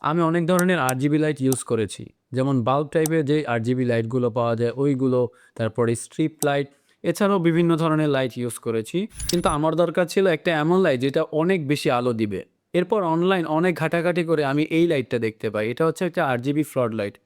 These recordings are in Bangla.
আমি অনেক ধরনের আরজিবি লাইট ইউজ করেছি। যেমন বাল্ব টাইপের যে আরজিবি লাইটগুলো পাওয়া যায়, ওইগুলো, তারপরে স্ট্রিপ লাইট এছাড়াও বিভিন্ন ধরনের লাইট ইউজ করেছি। কিন্তু আমার দরকার ছিল একটা এমন লাইট যেটা অনেক বেশি আলো দিবে। এরপর অনলাইন অনেক ঘাটাঘাটি করে আমি এই লাইটটা দেখতে পাই। এটা হচ্ছে একটা আরজিবি ফ্লড লাইট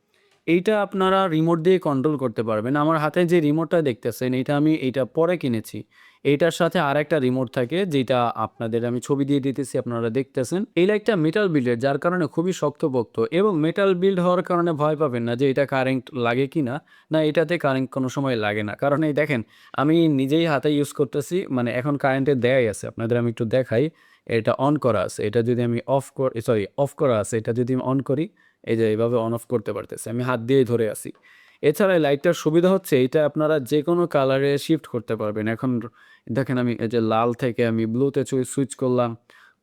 এইটা আপনারা রিমোট দিয়ে কন্ট্রোল করতে পারবেন। আমার হাতে যে রিমোটটা দেখতেছেন এটা আমি এইটা পরে কিনেছি। এইটার সাথে আর একটা রিমোট থাকে, যেটা আপনাদের আমি ছবি দিয়ে দিতেছি, আপনারা দেখতেছেন। এই লাইটটা মেটাল বিল্ডের যার কারণে খুবই শক্তপোক্ত এবং মেটাল বিল্ড হওয়ার কারণে ভয় পাবেন না যে এটা কারেন্ট লাগে কি না না এটাতে কারেন্ট কোনো সময় লাগে না। কারণ এই দেখেন, আমি নিজেই হাতে ইউজ করতেছি মানে এখন কারেন্টে দেয়াই আছে। আপনাদের আমি একটু দেখাই, এটা অন করা আছে। এটা যদি আমি অফ করি সরি অফ করা আছে, এটা যদি আমি অন করি এই যে এইভাবে অন অফ করতে পারতেছি, আমি হাত দিয়েই ধরে আছি। এছাড়া লাইটটার সুবিধা হচ্ছে এটা আপনারা যে কোনো কালারে শিফট করতে পারবেন। এখন দেখেন আমি এই যে লাল থেকে আমি ব্লুতে সুইচ করলাম।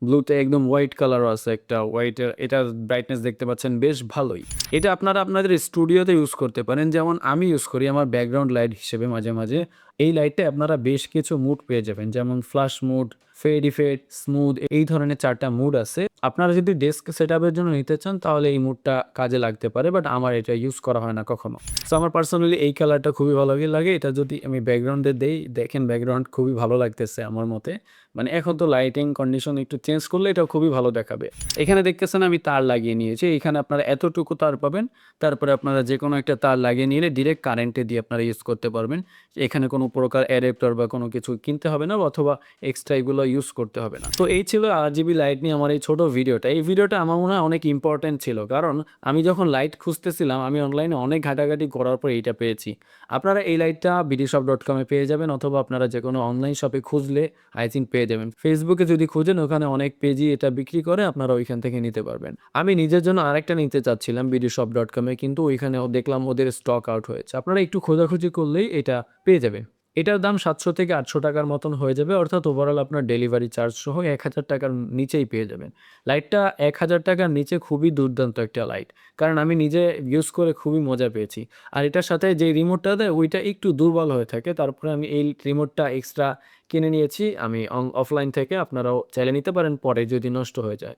ব্লুতে একদম হোয়াইট কালারও আছে একটা হোয়াইটের এটার ব্রাইটনেস দেখতে পাচ্ছেন বেশ ভালোই। এটা আপনারা আপনাদের স্টুডিওতে ইউজ করতে পারেন। যেমন আমি ইউজ করি আমার ব্যাকগ্রাউন্ড লাইট হিসেবে মাঝে মাঝে এই লাইটটা আপনারা বেশ কিছু মুড পেয়ে যাবেন, যেমন ফ্লাশ মুড ফেড ইফেড স্মুথ এই ধরনের চারটা মুড আছে। আপনারা যদি ডেস্ক সেট জন্য নিতে চান, তাহলে এই মুডটা কাজে লাগতে পারে বাট আমার এটা ইউজ করা হয় না কখনো। সো আমার পার্সোনালি এই কালারটা খুবই ভালো লাগে এটা যদি আমি ব্যাকগ্রাউন্ডে দেই, দেখেন ব্যাকগ্রাউন্ড খুবই ভালো লাগতেছে আমার মতে। মানে এখন তো লাইটিং কন্ডিশন একটু চেঞ্জ করলে এটা খুবই ভালো দেখাবে। এখানে দেখতেছেন আমি তার লাগিয়ে নিয়েছি, এখানে আপনারা এতটুকু তার পাবেন, তারপরে আপনারা যে কোনো একটা তার লাগিয়ে নিলে ডিরেক্ট কারেন্টে দিয়ে আপনারা ইউজ করতে পারবেন। এখানে কোনো প্রকার অ্যাডাপ্টার বা কোনো কিছু কিনতে হবে না, অথবা এক্সট্রা এগুলো ইউজ করতে হবে না। তো এই ছিল আর জিবি লাইট নিয়ে আমার এই ছোট ভিডিওটা। এই ভিডিওটা আমার মনে হয় অনেক ইম্পর্টেন্ট ছিল, কারণ আমি যখন লাইট খুঁজতেছিলাম, আমি অনলাইনে অনেক ঘাটাঘাটি করার পর এইটা পেয়েছি। আপনারা এই লাইটটা বিডিশপ ডট কমে পেয়ে যাবেন, অথবা আপনারা যে কোনো অনলাইন শপে খুঁজলে আই থিঙ্ক পেয়ে যাবেন। ফেসবুকে যদি খুঁজেন, ওখানে অনেক পেজই এটা বিক্রি করে আপনারা ওইখান থেকে নিতে পারবেন। আমি নিজের জন্য আরেকটা নিতে চাচ্ছিলাম বিডিশপ ডট কমে কিন্তু ওইখানে দেখলাম ওদের স্টক আউট হয়েছে। আপনারা একটু খোঁজাখুঁজি করলেই এটা পেয়ে যাবেন। এটার দাম সাতশো থেকে আটশো টাকার মতন হয়ে যাবে, অর্থাৎ ওভারঅল আপনার ডেলিভারি চার্জ সহ এক হাজার টাকার নিচেই পেয়ে যাবেন। লাইটটা এক হাজার টাকার নিচে খুবই দুর্দান্ত একটা লাইট কারণ আমি নিজে ইউজ করে খুবই মজা পেয়েছি। আর এটার সাথে যে রিমোটটা দেয়, ওইটা একটু দুর্বল হয়ে থাকে, তারপরে আমি এই রিমোটটা এক্সট্রা কিনে নিয়েছি, আমি অফলাইন থেকে আপনারাও চাইলে নিতে পারেন, পরে যদি নষ্ট হয়ে যায়।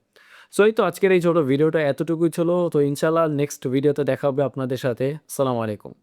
সো এই তো আজকের এই ছোটো ভিডিওটা এতটুকুই ছিল, তো ইনশাল্লাহ নেক্সট ভিডিওতে দেখা হবে আপনাদের সাথে। সালাম আলাইকুম।